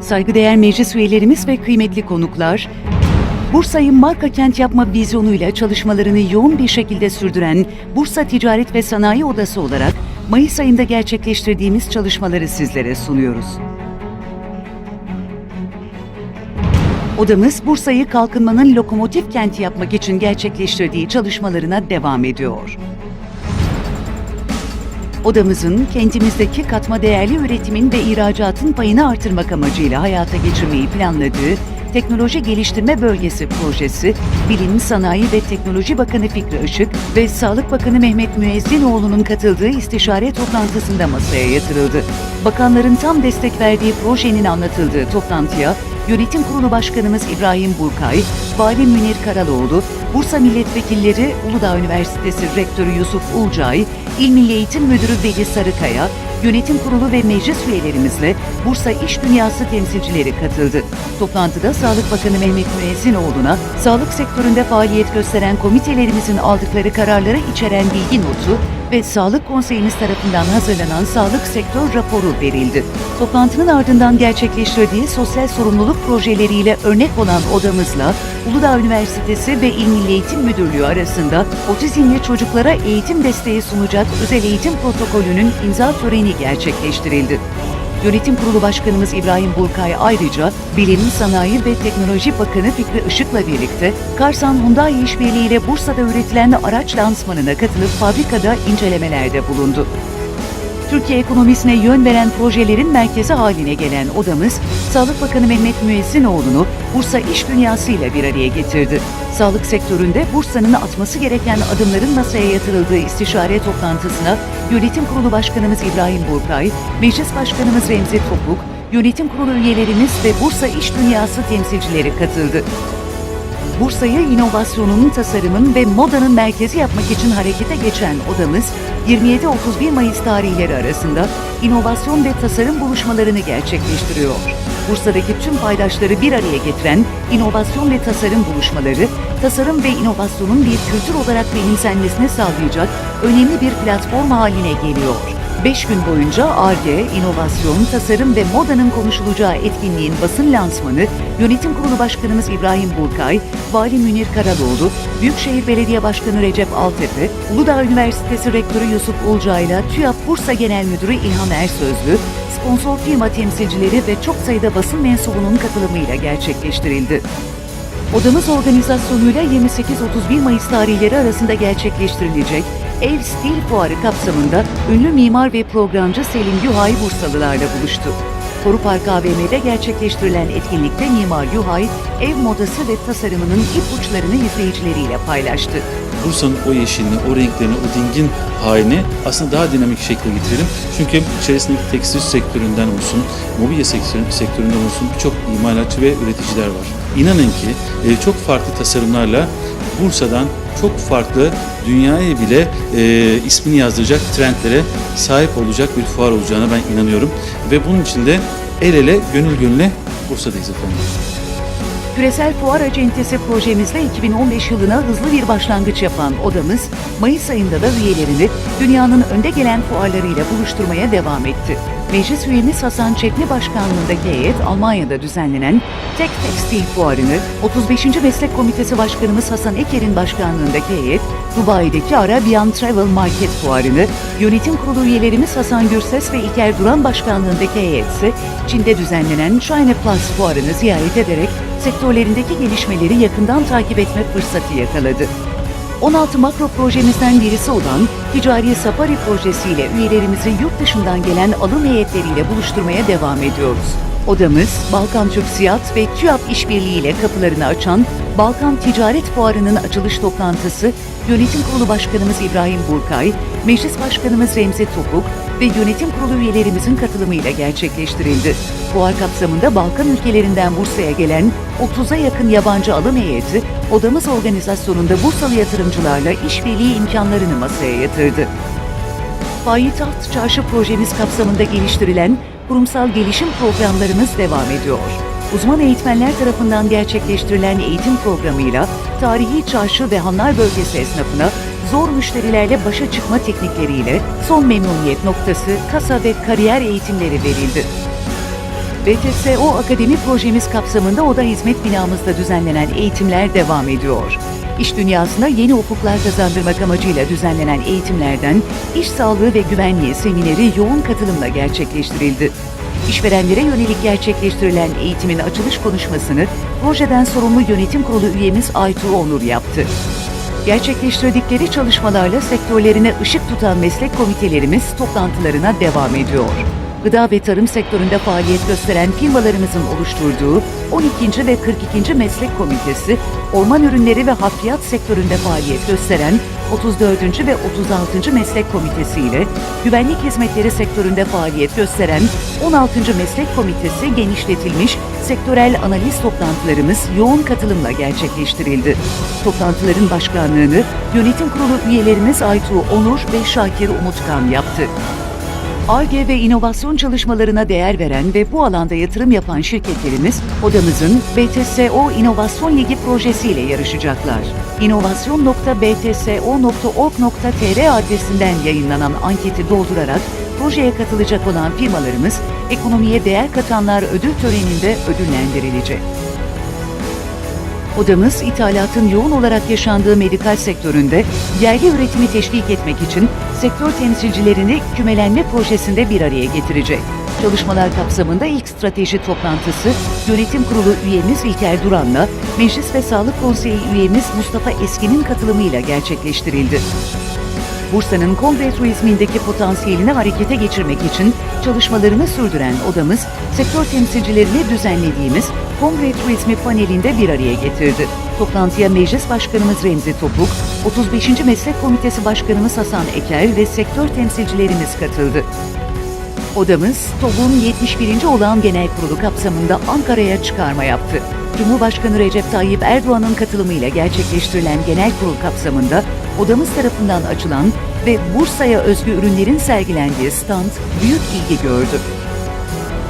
saygıdeğer meclis üyelerimiz ve kıymetli konuklar, Bursa'yı marka kent yapma vizyonuyla çalışmalarını yoğun bir şekilde sürdüren Bursa Ticaret ve Sanayi Odası olarak Mayıs ayında gerçekleştirdiğimiz çalışmaları sizlere sunuyoruz. Odamız Bursa'yı kalkınmanın lokomotif kenti yapmak için gerçekleştirdiği çalışmalarına devam ediyor. Odamızın kentimizdeki katma değerli üretimin ve ihracatın payını artırmak amacıyla hayata geçirmeyi planladığı Teknoloji Geliştirme Bölgesi projesi, Bilim, Sanayi ve Teknoloji Bakanı Fikri Işık ve Sağlık Bakanı Mehmet Müezzinoğlu'nun katıldığı istişare toplantısında masaya yatırıldı. Bakanların tam destek verdiği projenin anlatıldığı toplantıya Yönetim Kurulu Başkanımız İbrahim Burkay, Vali Münir Karaloğlu, Bursa Milletvekilleri, Uludağ Üniversitesi Rektörü Yusuf Ulcay, İl Milli Eğitim Müdürü Veli Sarıkaya, Yönetim Kurulu ve meclis üyelerimizle Bursa İş Dünyası temsilcileri katıldı. Toplantıda Sağlık Bakanı Mehmet Müezzinoğlu'na sağlık sektöründe faaliyet gösteren komitelerimizin aldıkları kararları içeren bilgi notu ve Sağlık Konseyimiz tarafından hazırlanan sağlık sektör raporu verildi. Toplantının ardından gerçekleştirdiği sosyal sorumluluk projeleriyle örnek olan odamızla Uludağ Üniversitesi ve İl Milli Eğitim Müdürlüğü arasında otizmli çocuklara eğitim desteği sunacak özel eğitim protokolünün imza töreni gerçekleştirildi. Yönetim Kurulu Başkanımız İbrahim Burkay ayrıca Bilim, Sanayi ve Teknoloji Bakanı Fikri Işık'la birlikte Karsan Hyundai İşbirliği ile Bursa'da üretilen araç lansmanına katılıp fabrikada incelemelerde bulundu. Türkiye ekonomisine yön veren projelerin merkezi haline gelen odamız, Sağlık Bakanı Mehmet Müezzinoğlu'nu Bursa iş dünyasıyla bir araya getirdi. Sağlık sektöründe Bursa'nın atması gereken adımların masaya yatırıldığı istişare toplantısına Yönetim Kurulu Başkanımız İbrahim Burkay, Meclis Başkanımız Remzi Topuk, Yönetim Kurulu üyelerimiz ve Bursa İş Dünyası temsilcileri katıldı. Bursa'yı inovasyonun, tasarımın ve modanın merkezi yapmak için harekete geçen odamız, 27-31 Mayıs tarihleri arasında inovasyon ve tasarım buluşmalarını gerçekleştiriyor. Bursa'daki tüm paydaşları bir araya getiren inovasyon ve tasarım buluşmaları, tasarım ve inovasyonun bir kültür olarak benimsenmesini sağlayacak önemli bir platform haline geliyor. 5 gün boyunca ARGE, inovasyon, tasarım ve modanın konuşulacağı etkinliğin basın lansmanı Yönetim Kurulu Başkanımız İbrahim Burkay, Vali Münir Karaloğlu, Büyükşehir Belediye Başkanı Recep Altepe, Uludağ Üniversitesi Rektörü Yusuf Ulca ile TÜYAP Bursa Genel Müdürü İlham Ersözlü, sponsor firma temsilcileri ve çok sayıda basın mensubunun katılımıyla gerçekleştirildi. Odamız organizasyonuyla 28-31 Mayıs tarihleri arasında gerçekleştirilecek Ev Stil Fuarı kapsamında ünlü mimar ve programcı Selim Yuhay Bursalılarla buluştu. Koru Park AVM'de gerçekleştirilen etkinlikte Mimar Yuhay, ev modası ve tasarımının ipuçlarını izleyicileriyle paylaştı. Bursa'nın o yeşilini, o renklerini, o dingin halini aslında daha dinamik şekle getirelim. Çünkü içerisindeki tekstil sektöründen olsun, mobilya sektörü- sektöründen olsun birçok imalatçı ve üreticiler var. İnanın ki e, çok farklı tasarımlarla Bursa'dan çok farklı dünyaya bile e, ismini yazdıracak trendlere sahip olacak bir fuar olacağına ben inanıyorum. Ve bunun için de el ele, gönül gönüle Bursa'dayız efendim. Küresel Fuar Acentesi projemizle 2015 yılına hızlı bir başlangıç yapan odamız, Mayıs ayında da üyelerini dünyanın önde gelen fuarlarıyla buluşturmaya devam etti. Meclis üyemiz Hasan Çekli Başkanlığındaki heyet Almanya'da düzenlenen Tek Tekstil Fuarı'nı, 35. Meslek Komitesi Başkanımız Hasan Eker'in başkanlığındaki heyet, Dubai'deki Arabian Travel Market Fuarı'nı, yönetim kurulu üyelerimiz Hasan Gürses ve İlker Duran başkanlığındaki heyet ise Çin'de düzenlenen China Plus Fuarı'nı ziyaret ederek sektörlerindeki gelişmeleri yakından takip etme fırsatı yakaladı. 16 makro projemizden birisi olan Ticari Safari projesiyle üyelerimizi yurt dışından gelen alım heyetleriyle buluşturmaya devam ediyoruz. Odamız, Balkan Türksiyat ve TÜYAP işbirliğiyle kapılarını açan Balkan Ticaret Fuarı'nın açılış toplantısı Yönetim Kurulu Başkanımız İbrahim Burkay, Meclis Başkanımız Remzi Topuk ve yönetim kurulu üyelerimizin katılımıyla gerçekleştirildi. Fuar kapsamında Balkan ülkelerinden Bursa'ya gelen 30'a yakın yabancı alım heyeti, odamız organizasyonunda Bursalı yatırımcılarla işbirliği imkanlarını masaya yatırdı. Payitaht Çarşı projemiz kapsamında geliştirilen kurumsal gelişim programlarımız devam ediyor. Uzman eğitmenler tarafından gerçekleştirilen eğitim programıyla tarihi çarşı ve hanlar bölgesi esnafına zor müşterilerle başa çıkma teknikleriyle son memnuniyet noktası, kasa ve kariyer eğitimleri verildi. BTSO Akademi projemiz kapsamında Oda Hizmet binamızda düzenlenen eğitimler devam ediyor. İş dünyasına yeni ufuklar kazandırmak amacıyla düzenlenen eğitimlerden iş sağlığı ve güvenliği semineri yoğun katılımla gerçekleştirildi. İşverenlere yönelik gerçekleştirilen eğitimin açılış konuşmasını projeden sorumlu yönetim kurulu üyemiz Aytuğ Onur yaptı. Gerçekleştirdikleri çalışmalarla sektörlerine ışık tutan meslek komitelerimiz toplantılarına devam ediyor. Gıda ve tarım sektöründe faaliyet gösteren firmalarımızın oluşturduğu 12. ve 42. Meslek Komitesi, orman ürünleri ve hafriyat sektöründe faaliyet gösteren 34. ve 36. Meslek Komitesi ile güvenlik hizmetleri sektöründe faaliyet gösteren 16. Meslek Komitesi genişletilmiş sektörel analiz toplantılarımız yoğun katılımla gerçekleştirildi. Toplantıların başkanlığını yönetim kurulu üyelerimiz Aytuğ Onur ve Şakir Umutkan yaptı. ARGE ve inovasyon çalışmalarına değer veren ve bu alanda yatırım yapan şirketlerimiz odamızın BTSO İnovasyon Ligi projesiyle yarışacaklar. inovasyon.btso.org.tr adresinden yayınlanan anketi doldurarak projeye katılacak olan firmalarımız ekonomiye değer katanlar ödül töreninde ödüllendirilecek. Odamız ithalatın yoğun olarak yaşandığı medikal sektöründe yerli üretimi teşvik etmek için sektör temsilcilerini kümelenme projesinde bir araya getirecek. Çalışmalar kapsamında ilk strateji toplantısı yönetim kurulu üyemiz İlker Duran'la Meclis ve Sağlık Konseyi üyemiz Mustafa Eski'nin katılımıyla gerçekleştirildi. Bursa'nın kongre turizmindeki potansiyelini harekete geçirmek için çalışmalarını sürdüren odamız, sektör temsilcilerini düzenlediğimiz kongre turizmi panelinde bir araya getirdi. Toplantıya Meclis Başkanımız Remzi Topuk, 35. Meslek Komitesi Başkanımız Hasan Eker ve sektör temsilcilerimiz katıldı. Odamız, TOB'un 71. olağan genel kurulu kapsamında Ankara'ya çıkarma yaptı. Cumhurbaşkanı Recep Tayyip Erdoğan'ın katılımıyla gerçekleştirilen genel kurul kapsamında odamız tarafından açılan ve Bursa'ya özgü ürünlerin sergilendiği stand büyük ilgi gördü.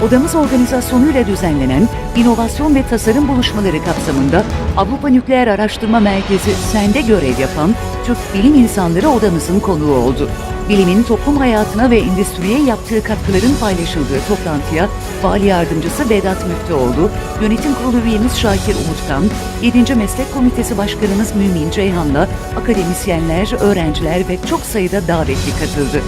Odamız organizasyonuyla düzenlenen inovasyon ve tasarım buluşmaları kapsamında Avrupa Nükleer Araştırma Merkezi SEN'de görev yapan Türk bilim insanları odamızın konuğu oldu. Bilimin toplum hayatına ve endüstriye yaptığı katkıların paylaşıldığı toplantıya Vali Yardımcısı Vedat Müftüoğlu, Yönetim Kurulu üyemiz Şakir Umutkan, 7. Meslek Komitesi Başkanımız Mümin Ceyhan'la akademisyenler, öğrenciler ve çok sayıda davetli katıldı.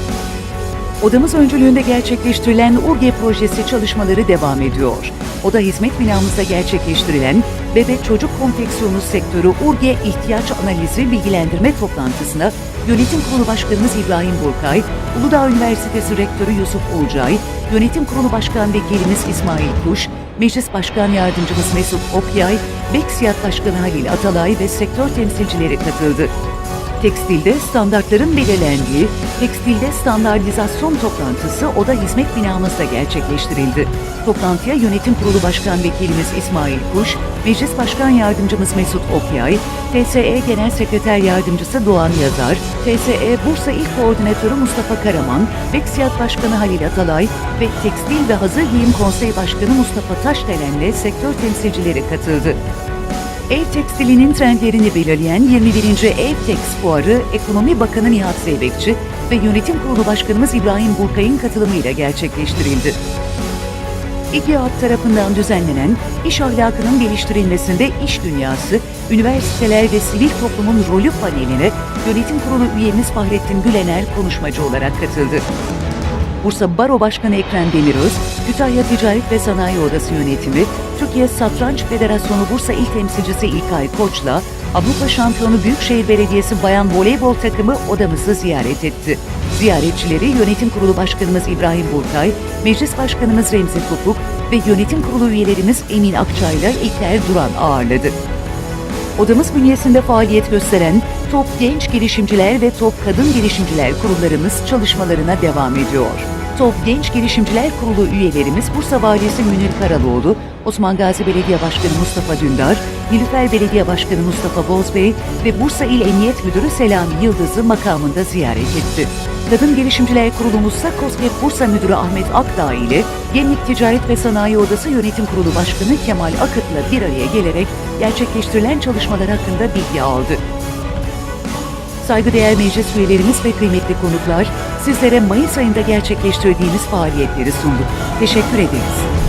Odamız öncülüğünde gerçekleştirilen URGE projesi çalışmaları devam ediyor. Oda hizmet binamızda gerçekleştirilen bebek çocuk konfeksiyonu sektörü URGE ihtiyaç analizi bilgilendirme toplantısına Yönetim Kurulu Başkanımız İbrahim Burkay, Uludağ Üniversitesi Rektörü Yusuf Ulcay, Yönetim Kurulu Başkan Vekilimiz İsmail Kuş, Meclis Başkan Yardımcımız Mesut Okyay, Beksiyat Başkanı Halil Atalay ve sektör temsilcileri katıldı. Tekstilde standartların belirlendiği Tekstilde Standartizasyon Toplantısı Oda Hizmet binamızda gerçekleştirildi. Toplantıya Yönetim Kurulu Başkan Vekilimiz İsmail Kuş, Meclis Başkan Yardımcımız Mesut Okyay, TSE Genel Sekreter Yardımcısı Doğan Yazar, TSE Bursa İl Koordinatörü Mustafa Karaman, Beksiyat Başkanı Halil Atalay ve Tekstil ve Hazır Giyim Konseyi Başkanı Mustafa Taşdelen'le sektör temsilcileri katıldı. Ev tekstilinin trendlerini belirleyen 21. Evtex Fuarı Ekonomi Bakanı Nihat Zeybekçi ve Yönetim Kurulu Başkanımız İbrahim Burkay'ın katılımıyla gerçekleştirildi. İGİAD tarafından düzenlenen iş ahlakının geliştirilmesinde iş dünyası, üniversiteler ve sivil toplumun rolü paneline Yönetim Kurulu üyemiz Fahrettin Gülener konuşmacı olarak katıldı. Bursa Baro Başkanı Ekrem Demiröz, Kütahya Ticaret ve Sanayi Odası Yönetimi, Türkiye Satranç Federasyonu Bursa İl Temsilcisi İlkay Koç'la Avrupa Şampiyonu Büyükşehir Belediyesi Bayan Voleybol takımı odamızı ziyaret etti. Ziyaretçileri Yönetim Kurulu Başkanımız İbrahim Burkay, Meclis Başkanımız Remzi Topuk ve Yönetim Kurulu üyelerimiz Emin Akçay'la İlker Duran ağırladı. Odamız bünyesinde faaliyet gösteren TOP Genç Girişimciler ve TOP Kadın Girişimciler kurullarımız çalışmalarına devam ediyor. TOP Genç Girişimciler Kurulu üyelerimiz Bursa Valisi Münir Karaloğlu, Osman Gazi Belediye Başkanı Mustafa Dündar, Nilüfer Belediye Başkanı Mustafa Bozbey ve Bursa İl Emniyet Müdürü Selami Yıldız'ı makamında ziyaret etti. Kadın Girişimciler Kurulumuzsa KOSGEB Bursa Müdürü Ahmet Akdağ ile Gemlik Ticaret ve Sanayi Odası Yönetim Kurulu Başkanı Kemal Akıt'la bir araya gelerek gerçekleştirilen çalışmalar hakkında bilgi aldı. Saygıdeğer meclis üyelerimiz ve kıymetli konuklar, sizlere Mayıs ayında gerçekleştirdiğimiz faaliyetleri sunduk. Teşekkür ederiz.